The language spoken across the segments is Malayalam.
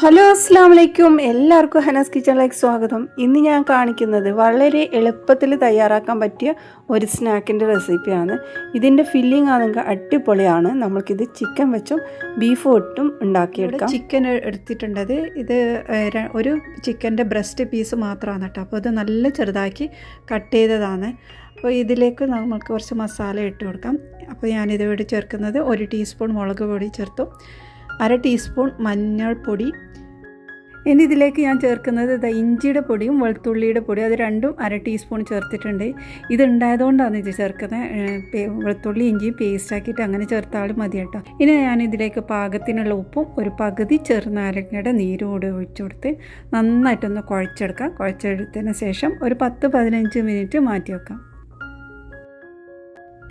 ഹലോ അസ്സാം വലൈക്കും എല്ലാവർക്കും ഹനസ് കിച്ചണിലേക്ക് സ്വാഗതം. ഇന്ന് ഞാൻ കാണിക്കുന്നത് വളരെ എളുപ്പത്തിൽ തയ്യാറാക്കാൻ പറ്റിയ ഒരു സ്നാക്കിന്റെ റെസിപ്പിയാണ്. ഇതിന്റെ ഫില്ലിംഗ് ആണെങ്കിൽ അടിപൊളിയാണ്. നമ്മൾക്കിത് ചിക്കൻ വെച്ചും ബീഫ് ഒട്ടും ഉണ്ടാക്കിയെടുക്കാം. ചിക്കൻ എടുത്തിട്ടുണ്ടത് ഇത് ഒരു ചിക്കന്റെ ബ്രസ്റ്റ് പീസ് മാത്രമാണ് കേട്ടോ. അപ്പോൾ അത് നല്ല ചെറുതാക്കി കട്ട് ചെയ്തതാണ്. അപ്പോൾ ഇതിലേക്ക് നമുക്ക് കുറച്ച് മസാല ഇട്ട് കൊടുക്കാം. അപ്പോൾ ഞാനിത് ഇവിടെ ചേർക്കുന്നത് ഒരു ടീസ്പൂൺ മുളക് പൊടി ചേർത്തു. അര ടീസ്പൂൺ മഞ്ഞൾപ്പൊടി. ഇനി ഇതിലേക്ക് ഞാൻ ചേർക്കുന്നത് ഇഞ്ചിയുടെ പൊടിയും വെളുത്തുള്ളിയുടെ പൊടിയും. അത് രണ്ടും അര ടീസ്പൂൺ ചേർത്തിട്ടുണ്ട്. ഇത് ഉണ്ടായതുകൊണ്ടാണ് ഇത് ചേർക്കുന്നത് വെളുത്തുള്ളി ഇഞ്ചിയും പേസ്റ്റ് ആക്കിയിട്ട് അങ്ങനെ ചേർത്താലും മതി കേട്ടോ. ഇനി ഞാൻ ഇതിലേക്ക് പാകത്തിനുള്ള ഉപ്പും ഒരു പകുതി ചെറുനാരങ്ങയുടെ നീരും കൂടി ഒഴിച്ചു കൊടുത്ത് നന്നായിട്ടൊന്ന് കുഴച്ചെടുക്കാം. കുഴച്ചെടുത്തതിന് ശേഷം ഒരു പത്ത് പതിനഞ്ച് മിനിറ്റ് മാറ്റി വെക്കാം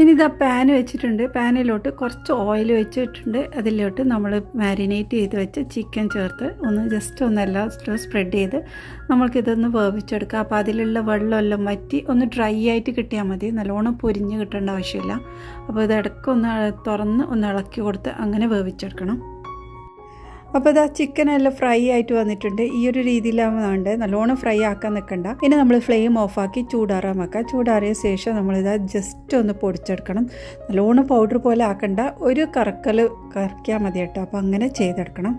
ഇനി ഇതാ പാൻ വെച്ചിട്ടുണ്ട്. പാനിലോട്ട് കുറച്ച് ഓയിൽ വെച്ചിട്ടുണ്ട്. അതിലോട്ട് നമ്മൾ മാരിനേറ്റ് ചെയ്ത് വെച്ച് ചിക്കൻ ചേർത്ത് ഒന്ന് ജസ്റ്റ് ഒന്ന് എല്ലാം സ്പ്രെഡ് ചെയ്ത് നമ്മൾക്കിതൊന്ന് വേവിച്ചെടുക്കാം. അപ്പോൾ അതിലുള്ള വെള്ളമെല്ലാം വറ്റി ഒന്ന് ഡ്രൈ ആയിട്ട് കിട്ടിയാൽ മതി. നല്ലോണം പൊരിഞ്ഞ് കിട്ടേണ്ട ആവശ്യമില്ല. അപ്പോൾ ഇത് ഇടയ്ക്ക് ഒന്ന് തുറന്ന് ഒന്ന് ഇളക്കി കൊടുത്ത് അങ്ങനെ വേവിച്ചെടുക്കണം. അപ്പോൾ ഇതാ ചിക്കനെല്ലാം ഫ്രൈ ആയിട്ട് വന്നിട്ടുണ്ട്. ഈ ഒരു രീതിയിലാണ് വേണ്ടത് നല്ലോണം ഫ്രൈ ആക്കാൻ നിൽക്കണ്ട ഇനി നമ്മൾ ഫ്ലെയിം ഓഫാക്കി ചൂടാറാൻ വെക്കുക ചൂടാറിയ ശേഷം നമ്മളിതാ ജസ്റ്റ് ഒന്ന് പൊടിച്ചെടുക്കണം. നല്ലോണം പൗഡർ പോലെ ആക്കണ്ട. ഒരു കറക്കൽ കറക്കിയാൽ മതി കേട്ടോ. അപ്പോൾ അങ്ങനെ ചെയ്തെടുക്കണം.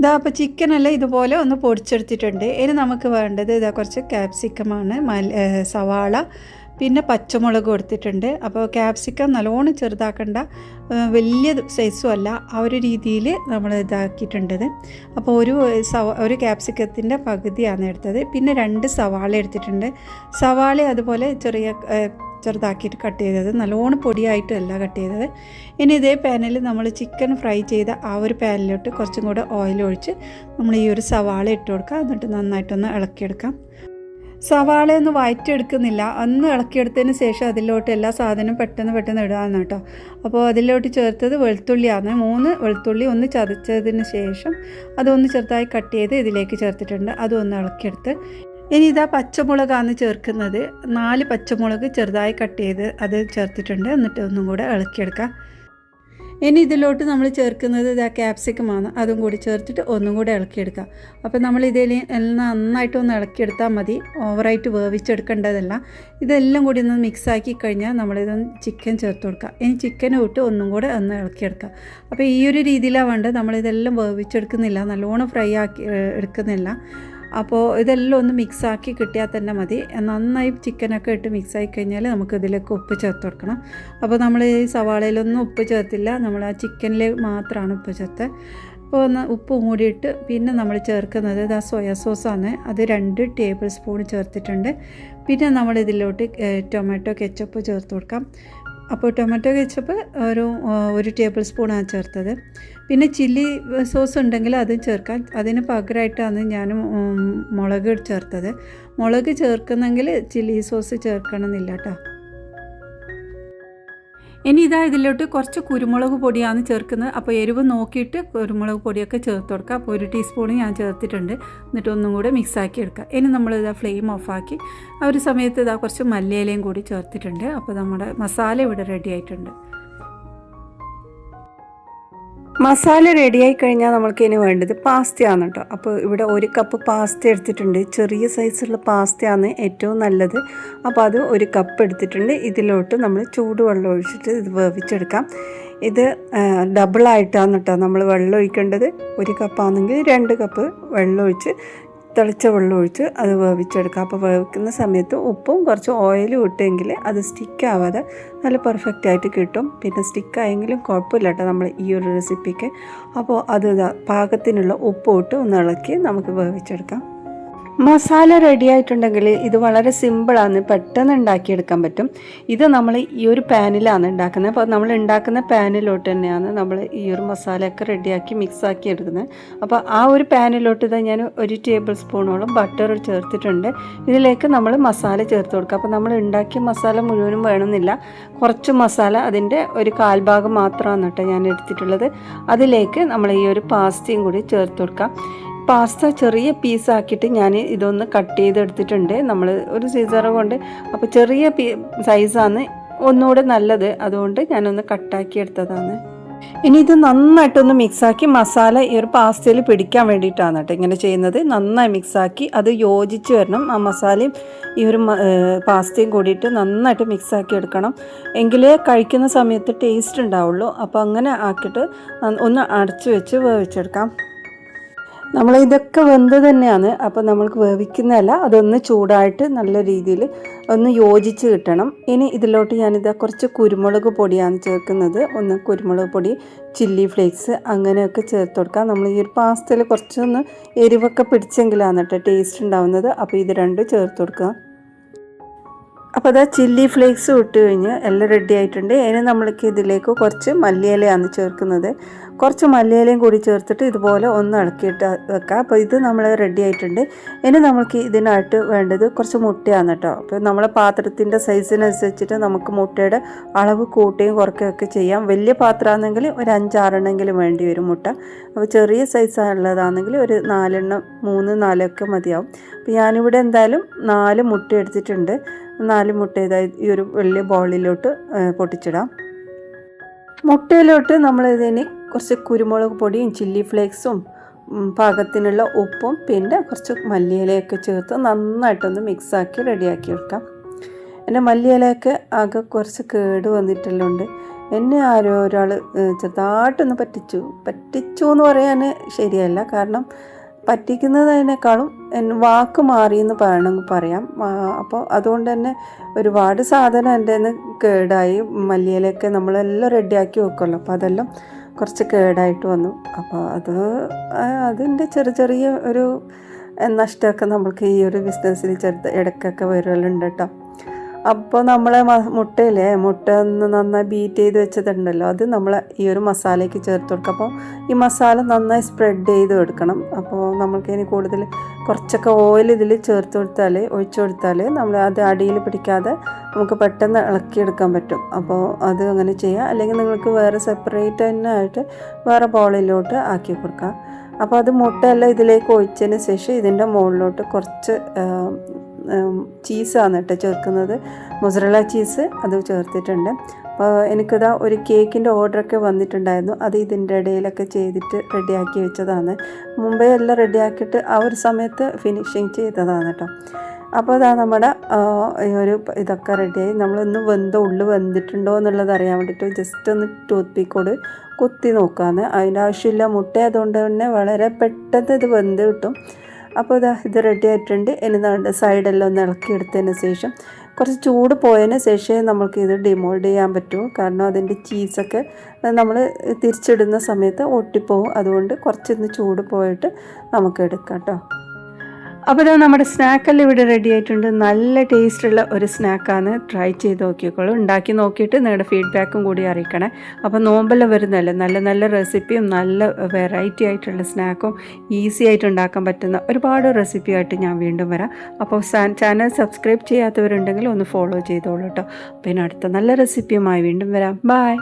ഇതാ അപ്പോൾ ചിക്കനെല്ലാം ഇതുപോലെ ഒന്ന് പൊടിച്ചെടുത്തിട്ടുണ്ട്. ഇനി നമുക്ക് വേണ്ടത് ഇതാ കുറച്ച് ക്യാപ്സിക്കമാണ് മല സവാള പിന്നെ പച്ചമുളക് കൊടുത്തിട്ടുണ്ട്. അപ്പോൾ ക്യാപ്സിക്കം നല്ലോണം ചെറുതാക്കേണ്ട വലിയ സൈസും അല്ല ആ ഒരു രീതിയിൽ നമ്മൾ ഇതാക്കിയിട്ടുണ്ടത് അപ്പോൾ ഒരു സവ ഒരു ക്യാപ്സിക്കത്തിന്റെ പകുതിയാണ് എടുത്തത്. പിന്നെ രണ്ട് സവാള എടുത്തിട്ടുണ്ട്. സവാള അതുപോലെ ചെറിയ ചെറുതാക്കിയിട്ട് കട്ട് ചെയ്തത്. നല്ലോണം പൊടിയായിട്ടല്ല കട്ട് ചെയ്തത്. ഇനി ഇതേ പാനിൽ നമ്മൾ ചിക്കൻ ഫ്രൈ ചെയ്ത ആ ഒരു പാനിലോട്ട് കുറച്ചും കൂടെ ഓയിൽ ഒഴിച്ച് നമ്മൾ ഈ ഒരു സവാള ഇട്ട് കൊടുക്കുക. എന്നിട്ട് നന്നായിട്ടൊന്ന് ഇളക്കിയെടുക്കാം. സവാള ഒന്ന് അന്ന് ഒന്ന് ഇളക്കിയെടുത്തതിന് ശേഷം അതിലോട്ട് എല്ലാ സാധനവും പെട്ടെന്ന് പെട്ടെന്ന് ഇടാന്ന് കേട്ടോ. അപ്പോൾ അതിലോട്ട് ചേർത്തത് വെളുത്തുള്ളിയാണ്. മൂന്ന് വെളുത്തുള്ളി ഒന്ന് ചതച്ചതിന് ശേഷം അതൊന്ന് ചെറുതായി കട്ട് ചെയ്ത് ഇതിലേക്ക് ചേർത്തിട്ടുണ്ട്. അതൊന്ന് ഇളക്കിയെടുത്ത്. ഇനി ഇതാ പച്ചമുളകാണ് ചേർക്കുന്നത്. നാല് പച്ചമുളക് ചെറുതായി കട്ട് ചെയ്ത് അത് ചേർത്തിട്ടുണ്ട്. എന്നിട്ട് ഒന്നും കൂടെ ഇളക്കിയെടുക്കാം. ഇനി ഇതിലോട്ട് നമ്മൾ ചേർക്കുന്നത് ഇതാ ക്യാപ്സിക്കമാണ് അതും കൂടി ചേർത്തിട്ട് ഒന്നും കൂടി ഇളക്കിയെടുക്കുക. അപ്പോൾ നമ്മൾ ഇതിൽ നന്നായിട്ട് ഒന്ന് ഇളക്കിയെടുത്താൽ മതി. ഓവറായിട്ട് വേവിച്ചെടുക്കേണ്ടതല്ല. ഇതെല്ലാം കൂടി ഒന്ന് മിക്സ് ആക്കി കഴിഞ്ഞാൽ നമ്മളിതൊന്ന് ചിക്കൻ ചേർത്ത് കൊടുക്കുക. ഇനി ചിക്കൻ ഇട്ട് ഒന്നും കൂടെ ഒന്ന് ഇളക്കിയെടുക്കുക. അപ്പോൾ ഈ ഒരു രീതിയിലാണ് വേണ്ടത്. നമ്മളിതെല്ലാം വേവിച്ചെടുക്കുന്നില്ല. നല്ലോണം ഫ്രൈ ആക്കി എടുക്കുന്നില്ല. അപ്പോൾ ഇതെല്ലാം ഒന്ന് മിക്സാക്കി കിട്ടിയാൽ തന്നെ മതി. നന്നായി ചിക്കനൊക്കെ ഇട്ട് മിക്സ് ആയി കഴിഞ്ഞാൽ നമുക്ക് ഇതിലേക്ക് ഉപ്പ് ചേർത്ത് കൊടുക്കണം. അപ്പോൾ നമ്മൾ ഈ സവാളയിലൊന്നും ഉപ്പ് ചേർത്തില്ല. നമ്മൾ ആ ചിക്കനിൽ മാത്രമാണ് ഉപ്പ് ചേർത്ത്. അപ്പോൾ ഒന്ന് ഉപ്പ് മൂടിയിട്ട് പിന്നെ നമ്മൾ ചേർക്കുന്നത് ഇതാ സോയാ സോസാണ്. അത് രണ്ട് ടേബിൾ സ്പൂൺ ചേർത്തിട്ടുണ്ട്. പിന്നെ നമ്മൾ ഇതിലോട്ട് ടൊമാറ്റോ കെച്ചപ്പ് ചേർത്ത് കൊടുക്കാം. അപ്പോൾ ടൊമാറ്റോ കെച്ചപ്പ് ഒരു ഒരു ടേബിൾ സ്പൂണാണ് ചേർത്തത്. പിന്നെ ചില്ലി സോസ് ഉണ്ടെങ്കിൽ അതും ചേർക്കാം. അതിന് പകരമായിട്ടാണ് ഞാൻ മുളക് ചേർത്തത്. മുളക് ചേർക്കുന്നെങ്കിൽ ചില്ലി സോസ് ചേർക്കണമെന്നില്ല കേട്ടോ. ഇനി ഇതാ ഇതിലോട്ട് കുറച്ച് കുരുമുളക് പൊടിയാണ് ചേർക്കുന്നത്. അപ്പോൾ എരിവ് നോക്കിയിട്ട് കുരുമുളക് പൊടിയൊക്കെ ചേർത്ത് കൊടുക്കുക. അപ്പോൾ ഒരു ടീസ്പൂൺ ഞാൻ ചേർത്തിട്ടുണ്ട്. എന്നിട്ട് ഒന്നും കൂടെ മിക്സ് ആക്കി എടുക്കുക. ഇനി നമ്മൾ ഇതാ ഫ്ലെയിം ഓഫാക്കി ആ ഒരു സമയത്ത് ഇതാ കുറച്ച് മല്ലിയിലയും കൂടി ചേർത്തിട്ടുണ്ട്. അപ്പോൾ നമ്മുടെ മസാല ഇവിടെ റെഡി ആയിട്ടുണ്ട്. മസാല റെഡിയായി കഴിഞ്ഞാൽ നമ്മൾക്ക് ഇനി വേണ്ടത് പാസ്തയാണ് കേട്ടോ അപ്പോൾ ഇവിടെ ഒരു കപ്പ് പാസ്ത എടുത്തിട്ടുണ്ട്. ചെറിയ സൈസുള്ള പാസ്തയാണ് ഏറ്റവും നല്ലത്. അപ്പോൾ അത് ഒരു കപ്പ് എടുത്തിട്ടുണ്ട്. ഇതിലോട്ട് നമ്മൾ ചൂടുവെള്ളം ഒഴിച്ചിട്ട് ഇത് വേവിച്ചെടുക്കാം. ഇത് ഡബിളായിട്ടാണ് കേട്ടോ നമ്മൾ വെള്ളം ഒഴിക്കേണ്ടത് ഒരു കപ്പാണെങ്കിൽ രണ്ട് കപ്പ് വെള്ളം ഒഴിച്ച് തിളച്ച വെള്ളം ഒഴിച്ച് അത് വേവിച്ചെടുക്കുക. അപ്പോൾ വേവിക്കുന്ന സമയത്ത് ഉപ്പും കുറച്ച് ഓയിലും ഇട്ടെങ്കിൽ അത് സ്റ്റിക്കാവാതെ നല്ല പെർഫെക്റ്റ് ആയിട്ട് കിട്ടും. പിന്നെ സ്റ്റിക്കായെങ്കിലും കുഴപ്പമില്ല കേട്ടോ നമ്മൾ ഈ ഒരു റെസിപ്പിക്ക് അപ്പോൾ അത് പാകത്തിനുള്ള ഉപ്പ് ഇട്ട് ഒന്ന് ഇളക്കി നമുക്ക് വേവിച്ചെടുക്കാം. മസാല റെഡി ആയിട്ടുണ്ടെങ്കിൽ ഇത് വളരെ സിമ്പിളാണ് പെട്ടെന്ന് ഉണ്ടാക്കിയെടുക്കാൻ പറ്റും. ഇത് നമ്മൾ ഈ ഒരു പാനിലാണ് ഉണ്ടാക്കുന്നത്. അപ്പോൾ നമ്മൾ ഉണ്ടാക്കുന്ന പാനിലോട്ട് തന്നെയാണ് നമ്മൾ ഈ ഒരു മസാലയൊക്കെ റെഡിയാക്കി മിക്സ് ആക്കി എടുക്കുന്നത്. അപ്പോൾ ആ ഒരു പാനിലോട്ട് ഇതാ ഞാൻ ഒരു ടേബിൾ സ്പൂണോളം ബട്ടർ ചേർത്തിട്ടുണ്ട്. ഇതിലേക്ക് നമ്മൾ മസാല ചേർത്ത് കൊടുക്കുക. അപ്പോൾ നമ്മൾ ഉണ്ടാക്കിയ മസാല മുഴുവനും വേണമെന്നില്ല. കുറച്ച് മസാല അതിന്റെ ഒരു കാൽഭാഗം മാത്രമാണ് കേട്ടോ ഞാൻ എടുത്തിട്ടുള്ളത്. അതിലേക്ക് നമ്മൾ ഈ ഒരു പാസ്തയും കൂടി ചേർത്ത് കൊടുക്കാം. പാസ്ത ചെറിയ പീസാക്കിയിട്ട് ഞാൻ ഇതൊന്ന് കട്ട് ചെയ്തെടുത്തിട്ടുണ്ട്. നമ്മൾ ഒരു സീസർ കൊണ്ട്. അപ്പോൾ ചെറിയ പീ സൈസാണ് ഒന്നുകൂടെ നല്ലത്. അതുകൊണ്ട് ഞാനൊന്ന് കട്ടാക്കി എടുത്തതാണ്. ഇനി ഇത് നന്നായിട്ടൊന്ന് മിക്സാക്കി മസാല ഈ ഒരു പാസ്തയിൽ പിടിക്കാൻ വേണ്ടിയിട്ടാണ് കേട്ടോ ഇങ്ങനെ ചെയ്യുന്നത്. നന്നായി മിക്സാക്കി അത് യോജിച്ച് വരണം. ആ മസാലയും ഈ ഒരു പാസ്തയും കൂടിയിട്ട് നന്നായിട്ട് മിക്സാക്കി എടുക്കണം. എങ്കിലേ കഴിക്കുന്ന സമയത്ത് ടേസ്റ്റ് ഉണ്ടാവുള്ളൂ. അപ്പോൾ അങ്ങനെ ആക്കിയിട്ട് ഒന്ന് അടച്ചു വെച്ച് വേവിച്ചെടുക്കാം. നമ്മൾ ഇതൊക്കെ വെന്ത് തന്നെയാണ്. അപ്പോൾ നമ്മൾക്ക് വേവിക്കുന്നതല്ല അതൊന്ന് ചൂടായിട്ട് നല്ല രീതിയിൽ ഒന്ന് യോജിച്ച് കിട്ടണം. ഇനി ഇതിലോട്ട് ഞാനിത് കുറച്ച് കുരുമുളക് പൊടിയാണ് ചേർക്കുന്നത്. ഒന്ന് കുരുമുളക് പൊടി ചില്ലി ഫ്ലേക്സ് അങ്ങനെയൊക്കെ ചേർത്ത് കൊടുക്കാം. നമ്മൾ ഈ ഒരു പാസ്തയിൽ കുറച്ചൊന്ന് എരിവൊക്കെ പിടിച്ചെങ്കിലാണ് കേട്ടോ ടേസ്റ്റ് ഉണ്ടാവുന്നത്. അപ്പോൾ ഇത് രണ്ടും ചേർത്ത് കൊടുക്കുക. അപ്പോൾ അതാ ചില്ലി ഫ്ലേക്സ് ഇട്ട് കഴിഞ്ഞ് എല്ലാം റെഡി ആയിട്ടുണ്ട്. ഇനി നമ്മൾക്ക് ഇതിലേക്ക് കുറച്ച് മല്ലിയിലയാണ് ചേർക്കുന്നത്. കുറച്ച് മല്ലിയിലയും കൂടി ചേർത്തിട്ട് ഇതുപോലെ ഒന്ന് ഇളക്കിയിട്ട് വെക്കാം. അപ്പോൾ ഇത് നമ്മൾ റെഡി ആയിട്ടുണ്ട്. ഇനി നമുക്ക് ഇതിനായിട്ട് വേണ്ടത് കുറച്ച് മുട്ടയാണ് കേട്ടോ. അപ്പോൾ നമ്മളെ പാത്രത്തിന്റെ സൈസിനനുസരിച്ചിട്ട് നമുക്ക് മുട്ടയുടെ അളവ് കൂട്ടുകയും കുറയ്ക്കുകയൊക്കെ ചെയ്യാം. വലിയ പാത്രമാണെങ്കിൽ ഒരു അഞ്ചാറെണ്ണമെങ്കിലും വേണ്ടി വരും മുട്ട. അപ്പോൾ ചെറിയ സൈസുള്ളതാണെങ്കിൽ ഒരു നാലെണ്ണം മൂന്ന് നാലൊക്കെ മതിയാവും. അപ്പോൾ ഞാനിവിടെ എന്തായാലും നാല് മുട്ട എടുത്തിട്ടുണ്ട്. നാല് മുട്ട ഇതായി ഈ ഒരു വലിയ ബോളിലോട്ട് പൊട്ടിച്ചിടാം. മുട്ടയിലോട്ട് നമ്മൾ ഇതിന് കുറച്ച് കുരുമുളക് പൊടിയും ചില്ലി ഫ്ലേക്സും പാകത്തിനുള്ള ഉപ്പും പിന്നെ കുറച്ച് മല്ലിയിലയൊക്കെ ചേർത്ത് നന്നായിട്ടൊന്ന് മിക്സാക്കി റെഡിയാക്കി എടുക്കാം. എന്റെ മല്ലിയിലയൊക്കെ ആകെ കുറച്ച് കേട് വന്നിട്ടുള്ളുണ്ട് എന്നെ ആരോ ഒരാൾ ചെറുതായിട്ടൊന്ന് പറ്റിച്ചു. പറ്റിച്ചു എന്ന് പറയാൻ ശരിയല്ല. കാരണം പറ്റിക്കുന്നതിനേക്കാളും വാക്ക് മാറി എന്ന് പറയണമെങ്കിൽ പറയാം. അപ്പോൾ അതുകൊണ്ട് തന്നെ ഒരുപാട് സാധനം എന്റെ നിന്ന് കേടായി. മല്ലിയിലൊക്കെ നമ്മളെല്ലാം റെഡിയാക്കി വെക്കുമല്ലോ. അപ്പോൾ അതെല്ലാം കുറച്ച് കേടായിട്ട് വന്നു. അപ്പോൾ അത് അതിന്റെ ചെറിയ ചെറിയ ഒരു നഷ്ടമൊക്കെ നമ്മൾക്ക് ഈ ഒരു ബിസിനസ്സിൽ ചെറുത് ഇടയ്ക്കൊക്കെ വരുമല്ലുണ്ട് കേട്ടോ. അപ്പോൾ നമ്മൾ മുട്ടയില്ലേ? മുട്ട ഒന്ന് നന്നായി ബീറ്റ് ചെയ്ത് വെച്ചിട്ടുണ്ടല്ലോ അത് നമ്മൾ ഈ ഒരു മസാലയ്ക്ക് ചേർത്ത് കൊടുക്കുക അപ്പോൾ ഈ മസാല നന്നായി സ്പ്രെഡ് ചെയ്ത് കൊടുക്കണം. അപ്പോൾ നമുക്ക് ഇനി കൂടുതൽ കുറച്ചൊക്കെ ഓയിൽ ഇതിൽ ചേർത്ത് കൊടുത്താൽ ഒഴിച്ചു കൊടുത്താൽ നമ്മൾ അത് അടിയിൽ പിടിക്കാതെ നമുക്ക് പെട്ടെന്ന് ഇളക്കിയെടുക്കാൻ പറ്റും. അപ്പോൾ അത് അങ്ങനെ ചെയ്യാം. അല്ലെങ്കിൽ നിങ്ങൾക്ക് വേറെ സെപ്പറേറ്റ് തന്നെ ആയിട്ട് വേറെ ബോളിലോട്ട് ആക്കി കൊടുക്കുക അപ്പോൾ അത് മുട്ടയെല്ലാം ഇതിലേക്ക് ഒഴിച്ചതിന് ശേഷം ഇതിന്റെ മുകളിലോട്ട് കുറച്ച് ചീസാണ് കേട്ടോ ചേർക്കുന്നത്. മൊസറല ചീസ് അത് ചേർത്തിട്ടുണ്ട്. അപ്പോൾ എനിക്കിതാ ഒരു കേക്കിന്റെ ഓർഡറൊക്കെ വന്നിട്ടുണ്ടായിരുന്നു. അത് ഇതിന്റെ ഇടയിലൊക്കെ ചെയ്തിട്ട് റെഡിയാക്കി വെച്ചതാണ്. മുമ്പേ എല്ലാം റെഡിയാക്കിയിട്ട് ആ ഒരു സമയത്ത് ഫിനിഷിങ് ചെയ്തതാണ് കേട്ടോ. അപ്പോൾ അതാ നമ്മുടെ ഒരു ഇതൊക്കെ റെഡിയായി. നമ്മളൊന്ന് വെന്ത ഉള്ളു വെന്തിട്ടുണ്ടോ എന്നുള്ളത് അറിയാൻ വേണ്ടിയിട്ട് ജസ്റ്റ് ഒന്ന് ടൂത്ത് പീക്കോട് കുത്തി നോക്കാമെന്ന് അതിന്റെ ആവശ്യമില്ല മുട്ട തന്നെ വളരെ പെട്ടെന്ന് ഇത് വെന്ത് കിട്ടും. അപ്പോൾ ഇതാ ഇത് റെഡി ആയിട്ടുണ്ട്. ഇനി സൈഡെല്ലാം ഒന്ന് ഇളക്കിയെടുത്തതിന് ശേഷം കുറച്ച് ചൂട് പോയതിന് ശേഷമേ നമുക്ക് ഇത് ഡിമോൾഡ് ചെയ്യാൻ പറ്റൂ. കാരണം അതിന്റെ ചീസൊക്കെ നമ്മൾ തിരിച്ചിടുന്ന സമയത്ത് ഒട്ടിപ്പോവും. അതുകൊണ്ട് കുറച്ചൊന്ന് ചൂട് പോയിട്ട് നമുക്ക് എടുക്കാം കേട്ടോ. അപ്പോൾ ഇതാ നമ്മുടെ സ്നാക്കെല്ലാം ഇവിടെ റെഡി ആയിട്ടുണ്ട്. നല്ല ടേസ്റ്റുള്ള ഒരു സ്നാക്കാണ്. ട്രൈ ചെയ്ത് നോക്കിക്കോളൂ. ഉണ്ടാക്കി നോക്കിയിട്ട് നിങ്ങളുടെ ഫീഡ്ബാക്കും കൂടി അറിയിക്കണേ. അപ്പോൾ നോമ്പെല്ലാം വരുന്നതല്ലേ? നല്ല നല്ല റെസിപ്പിയും നല്ല വെറൈറ്റി ആയിട്ടുള്ള സ്നാക്കും ഈസി ആയിട്ട് ഉണ്ടാക്കാൻ പറ്റുന്ന ഒരുപാട് റെസിപ്പിയായിട്ട് ഞാൻ വീണ്ടും വരാം. അപ്പോൾ ചാനൽ സബ്സ്ക്രൈബ് ചെയ്യാത്തവരുണ്ടെങ്കിൽ ഒന്ന് ഫോളോ ചെയ്തോളൂ കേട്ടോ പിന്നെ അടുത്ത നല്ല റെസിപ്പിയുമായി വീണ്ടും വരാം. ബായ്